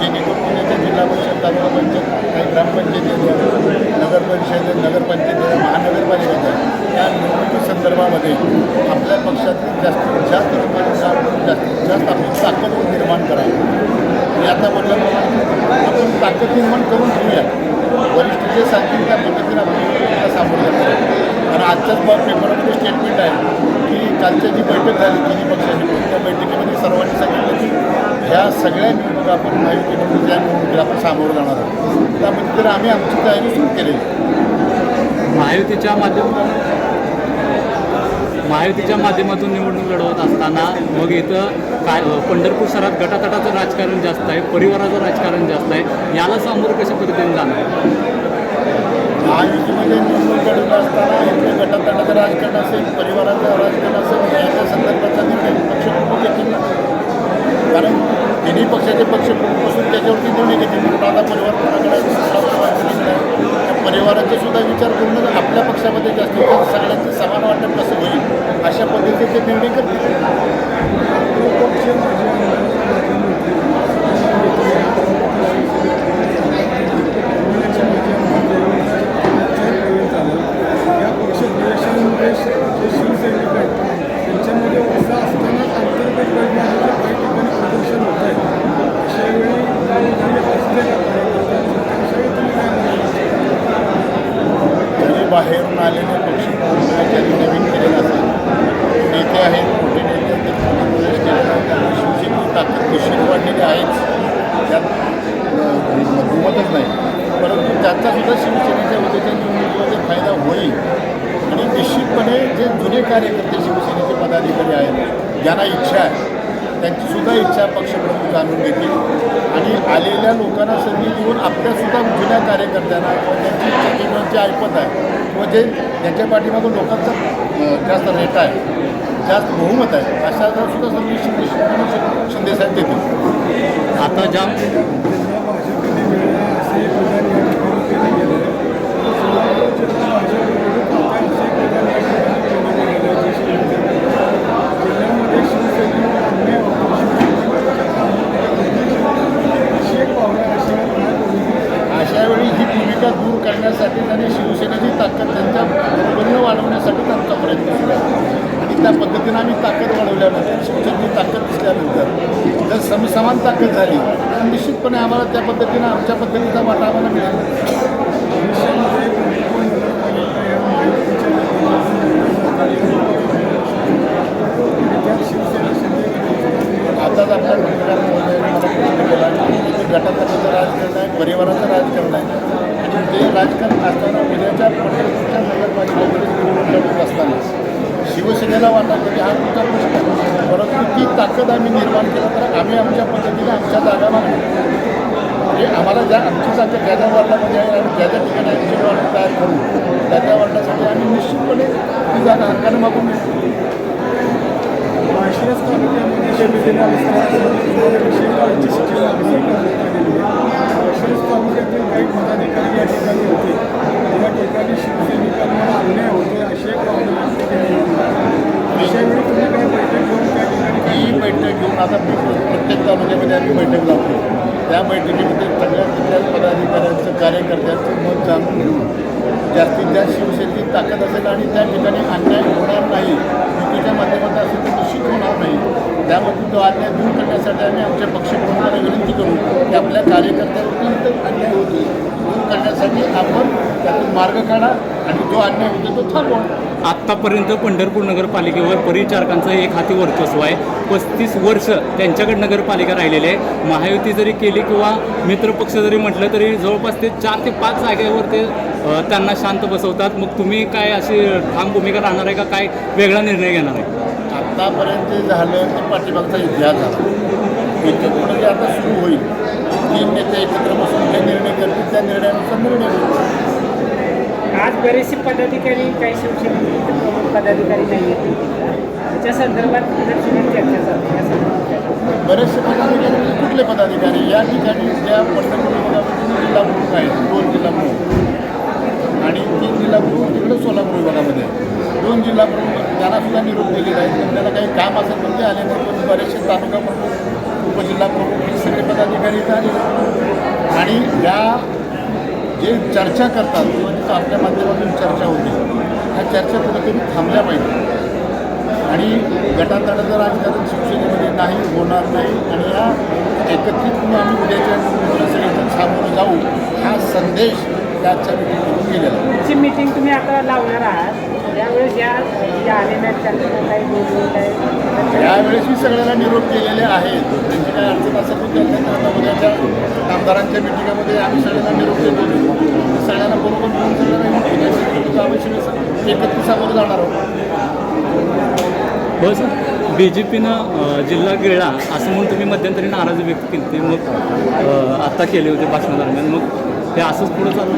जेणेकरून पुण्याच्या जिल्हा परिषद तालुका पंचायत काही ग्रामपंचायती नगर परिषद नगरपंचायत महानगरपालिका या निवडणुकी संदर्भामध्ये आपल्या पक्षातील जास्तीत जास्त लोकांचा जास्तीत जास्त आपली ताकद निर्माण करावी. मी आता म्हटल्याप्रमाणे आपण ताकद निर्माण करून घेऊया. वरिष्ठ जे सांगतील त्या पद्धतीने आपण निवडणुकीला सामोरं जातो कारण आजच्याच पेपरमध्ये स्टेटमेंट आहे की कालच्या जी बैठक झाली तिन्ही पक्षाची त्या बैठकीमध्ये सर्वांनी सांगितलं की ह्या सगळ्या निवडणुका आपण माहिती निवडणूक या निवडणुकीला आपण सामोरं जाणार आहोत. त्या पद्धतीने आम्ही आमची तयारी सुरू केली महायुतीच्या माध्यम महायुतीच्या माध्यमातून निवडणूक लढवत असताना मग इथं काय पंढरपूर शहरात गटातटाचं राजकारण जास्त आहे परिवाराचं राजकारण जास्त आहे. याला सामोरं कशा पद्धतीने जाणार? महायुतीमध्ये निवडणूक लढवत असताना इथे गटातटाचं राजकारण असेल परिवाराचं राजकारण असेल याच्या संदर्भाचा निर्णय. पक्षप्रमुख घेतील. कारण तिन्ही पक्षाचे पक्ष असून त्याच्यावरती निर्णय घेतील. म्हणून आता परिवार कोणाकडे परिवाराचे सुद्धा विचार करून आपल्या पक्षामध्ये जास्तीत जास्त सगळ्यांचं समान वाटप कसं होईल? अशा पद्धतीचे निर्णय करतील या पक्ष प्रवेशांमुळे जे शिवसैनिक आहेत त्यांच्यामध्ये उत्साह असताना अंतर्गत वैज्ञानिक काही ठिकाणी प्रदूषण होत आहे अशा वेळी काही असते का अशावेळी तुम्ही काय म्हणाल? जरी बाहेरून आलेले पक्ष ज्यांनी नवीन केलेलं असेल नेते आहेत मोठे नेते आहेत, त्यांनी प्रवेश केलेला आहे त्यामुळे शिवसेनेची ताकद निश्चित वाढलेली आहेच त्यात अं, दुमतच नाही परंतु त्याचा सुद्धा शिवसेनेच्या वतीच्या निवडणुकीमध्ये फायदा होईल आणि निश्चितपणे जे कार्यकर्ते शिवसेनेचे पदाधिकारी आहेत. ज्यांना इच्छा आहे त्यांचीसुद्धा इच्छा पक्षप्रमुख जाणून घेतील. आणि आलेल्या लोकांना संधी देऊन आपल्यासुद्धा जुन्या कार्यकर्त्यांना किंवा त्यांची इच्छा किंवा जे ऐपत आहे. किंवा जे त्यांच्या पाठीमागून लोकांचा जास्त रेट आहे जास्त बहुमत आहे अशा सुद्धा संधी शिंदे शिंदेसाहेब देतील. आता ज्या जिल्हा भाजपने मिळाला असे एक विधान या ठिकाणी केलं गेलं आहे सोलापूर जिल्हा भाजप विरोधी आता असे एक विधान या ठिकाणी केलं गेलं आहे जे शिवसेनेचं. जिल्ह्यामध्ये शिवसैनिक अन्याय होतो शिवसैनिकांना अशी एक पावलं आहे, अशी एक काय भूमिका अशा वेळी ही भूमिका दूर करण्यासाठी आणि शिवसेनेची ताकद त्यांच्या बरोबरीनं वाढवण्यासाठी त्यांचा प्रयत्न सुरू आहे आणि त्या पद्धतीनं आम्ही ताकद वाढवल्यानंतर शिवसेनेची ताकद दिसल्यानंतर जर समसमान ताकद झाली तर निश्चितपणे आम्हाला त्या पद्धतीनं आमच्या पद्धतीचा वाटा आम्हाला मिळेल भविष्यामध्ये कोण नगरपालिका या माहितीच्या आणि त्यात शिवसेना शिंदे गटाचा आताच आपल्या पत्रकार महोदयांनी मला प्रश्न केला की गटातटाचं राजकारण आहे परिवाराचं राजकारण आहे आणि ते राजकारण असताना उद्याच्या पंढरपूरच्या नगरपालिकेमध्ये निवडणूक लढवत असताना शिवसेनेला वाटत की हा तुमचा प्रश्न आहे. परंतु ती ताकद आम्ही निर्माण केलं तर आम्ही आमच्या पद्धतीने आमच्या जागा मागतो म्हणजे आम्हाला ज्या आमची जागा ज्या ज्या वार्डामध्ये आहे आणि ज्या ज्या ठिकाणी आमची वार्ड तयार करू त्या त्या वार्डासाठी आम्ही निश्चितपणे ती जागा हक्काने मागून घेऊ माळशिरस तालुक्यामध्ये जे विधिना विस्तारासाठी विषय पंचवीसची मागणी करण्यात आलेली आहे माळशिरस तालुक्यातील काही पदाधिकारी या ठिकाणी होते या ठिकाणी शिवसैनिकांवर अन्याय होतोय अशी एक भावना व्यक्त केली होती अशा वेळी तुम्ही काही बैठक घेऊन त्या ठिकाणी ही बैठक घेऊन आता प्रत्येक आम्ही बैठक लावतो त्या बैठकीमध्ये सगळ्या तिथल्या पदाधिकाऱ्यांचं कार्यकर्त्यांचं मत जाणून घेऊन जास्तीत जास्त शिवसेनेची ताकद असेल आणि त्या ठिकाणी अन्याय होणार नाही युतीच्या माध्यमातून असेल तर निश्चित होणार नाही त्यामधून तो अन्याय दूर करण्यासाठी आम्ही आमच्या पक्षप्रमुखांना विनंती करू की आपल्या कार्यकर्त्यावरती अन्याय होतो दूर करण्यासाठी आपण त्यातून मार्ग काढा आणि जो अन्याय होतो तो थांबवा. आत्तापर्यंत पंढरपूर नगरपालिकेवर परिचारकांचं एक हाती वर्चस्व आहे. पस्तीस वर्ष त्यांच्याकडे नगरपालिका राहिलेली आहे. महायुती जरी केली किंवा मित्रपक्ष जरी म्हटलं तरी जवळपास ते चार ते पाच जागेवर ते त्यांना शांत बसवतात. मग तुम्ही काय अशी ठाम भूमिका राहणार आहे का? काय वेगळा निर्णय घेणार आहे? आत्तापर्यंत झालं ते पाठीमागचा इतिहास झाला. पुढे जे आता सुरू होईल तीन नेते एकत्र बसून जे निर्णय करतील त्या निर्णयानुसार निर्णय आज बरेचसे पदाधिकारी काही शिवसेनेचे प्रमुख पदाधिकारी नाही आहेत. त्याच्या संदर्भात दक्षिणेत चर्चा चालते बरेचसे पदाधिकारी कुठले पदाधिकारी? या ठिकाणी ज्या पंढरपूर जिल्हा प्रमुख आहेत दोन जिल्हा प्रमुख आणि तीन जिल्हा प्रमुख तिकडे सोलापूर विभागामध्ये दोन जिल्हा प्रमुख त्यांना सुद्धा निरोप दिलेला आहे त्यांना त्याला काही काम असेल तर ते आले नाही. पण बरेचसे तालुका प्रमुख उपजिल्हा प्रमुख हे सगळे पदाधिकारी झाले आणि या जे चर्चा करतात किंवा तिथं आपल्या माध्यमातून चर्चा होते ह्या चर्चा कुठेतरी थांबल्या पाहिजे आणि गटातटाचं राजकारण शिवसेनेमध्ये नाही होणार नाही आणि या एकत्रित आम्ही उद्याच्या सगळ्यांच्या सामोरं जाऊ हा संदेश त्याच्या मिटिंगमधून गेलेला आहे. मीटिंग तुम्ही आता लावणार आहात काही यावेळेस मी सगळ्यांना निरोप केलेले आहेत. त्यांची काय अडचण असेल तर त्यांना उद्याच्या आमदारांच्या मिटिंगामध्ये आम्ही सगळ्यांना निरोप देतो. सगळ्यांना बरोबर घेऊन सगळ्यांना आम्ही सगळे एकत्र सामोरं जाणार आहोत. बस बी जे पीनं जिल्हा गिळला असं म्हणून तुम्ही मध्यंतरी नाराजी व्यक्त केली. होती मग अ, आता केले होते भाषणादरम्यान. मग हे असंच पुढं चालू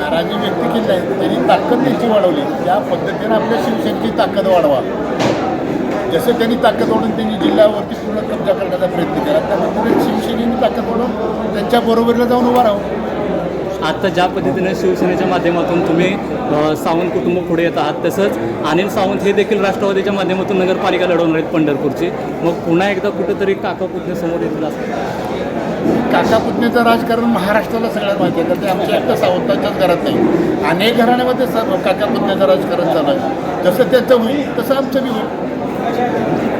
नाराजी व्यक्त केली आहे त्यांनी ताकद त्यांची वाढवली त्या पद्धतीनं आपल्या शिवसेनेची ताकद वाढवा. जसं त्यांनी ताकद वाढवून त्यांनी जिल्ह्यावरती पूर्ण कब्जा करण्याचा प्रयत्न केला त्या पद्धतीने शिवसेनेने ताकद वाढवून त्यांच्या बरोबरीला जाऊन उभा राहू आता ज्या पद्धतीने शिवसेनेच्या माध्यमातून तुम्ही सावंत कुटुंब पुढे येत आहात तसंच अनिल सावंत हे देखील राष्ट्रवादीच्या माध्यमातून नगरपालिका लढवणार आहेत पंढरपूरची. मग पुन्हा एकदा कुठेतरी काका पुतणे समोर येतील असं? काका राजकारण महाराष्ट्राला सगळ्यात माहिती आहे. तर ते आमच्या एकट्या सावंतांच्याच घरात नाही. अनेक घराण्यामध्ये स- काका पुतण्याचं राजकारण चालू आहे. जसं त्याचं होईल तसं आमचं बी होईल.